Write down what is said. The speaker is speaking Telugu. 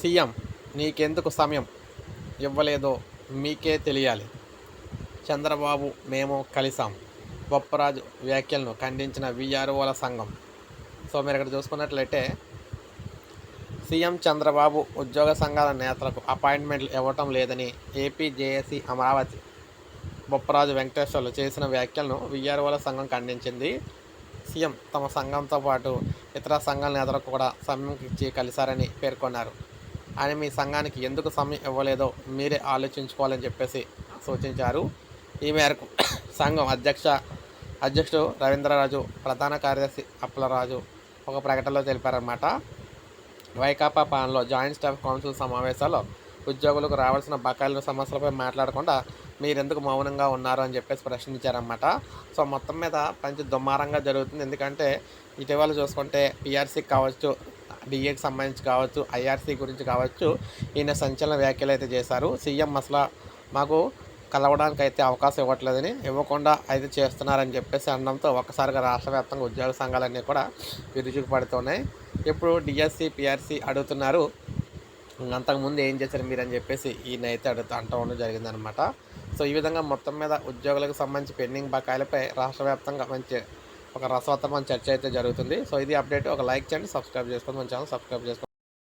సీఎం నీకెందుకు సమయం? ఇవ్వలేదో మీకే తెలియాలి. చంద్రబాబు మేము కలిసాం. బొప్పరాజు వ్యాఖ్యలను ఖండించిన విఆర్ఓల సంఘం. సో మీరు ఇక్కడ చూసుకున్నట్లయితే సీఎం చంద్రబాబు ఉద్యోగ సంఘాల నేతలకు అపాయింట్మెంట్లు ఇవ్వటం లేదని ఏపీ జేఏసీ అమరావతి బొప్పరాజు వెంకటేశ్వర్లు చేసిన వ్యాఖ్యలను విఆర్ఓల సంఘం ఖండించింది. సీఎం తమ సంఘంతో పాటు ఇతర సంఘాల నేతలకు కూడా సమయం ఇచ్చి కలిశారని పేర్కొన్నారు. ఆయన మీ సంఘానికి ఎందుకు సమయం ఇవ్వలేదో మీరే ఆలోచించుకోవాలని చెప్పేసి సూచించారు. ఈ మేరకు సంఘం అధ్యక్ష అధ్యక్షుడు రవీంద్రరాజు ప్రధాన కార్యదర్శి అప్పలరాజు ఒక ప్రకటనలో తెలిపారన్నమాట. వైకాపా పాలనలో జాయింట్ స్టాఫ్ కౌన్సిల్ సమావేశాల్లో ఉద్యోగులకు రావాల్సిన బకాయిల సమస్యలపై మాట్లాడకుండా మీరెందుకు మౌనంగా ఉన్నారు అని చెప్పేసి ప్రశ్నించారన్నమాట. సో మొత్తం మీద పంచి దుమారంగా జరుగుతుంది. ఎందుకంటే ఇటీవల చూసుకుంటే పిఆర్సీ కావచ్చు డిఏకి సంబంధించి కావచ్చు ఐఆర్సీ గురించి కావచ్చు ఈయన సంచలన వ్యాఖ్యలు అయితే చేశారు. సీఎం అసలు మాకు కలవడానికి అయితే అవకాశం ఇవ్వట్లేదని ఇవ్వకుండా అయితే చేస్తున్నారని చెప్పేసి అనడంతో ఒక్కసారిగా రాష్ట్ర వ్యాప్తంగా ఉద్యోగ సంఘాలన్నీ కూడా విరుచుకు పడుతున్నాయి. ఇప్పుడు డిఎస్సి పిఆర్సీ అడుగుతున్నారు. అంతకుముందు ఏం చేశారు మీరు అని చెప్పేసి ఈయన అయితే అడుగుతూ అంటూ ఉండడం జరిగిందనమాట సో ఈ విధంగా మొత్తం మీద ఉద్యోగులకు సంబంధించి పెండింగ్ బకాయిలపై రాష్ట్ర వ్యాప్తంగా మంచి ఒక రసవత్తమైన చర్చ అయితే జరుగుతుంది. సో ఇది అప్డేట్. ఒక లైక్ చేయండి సబ్స్క్రైబ్ చేసుకోండి. మన ఛానల్ సబ్స్క్రైబ్ చేసుకోండి.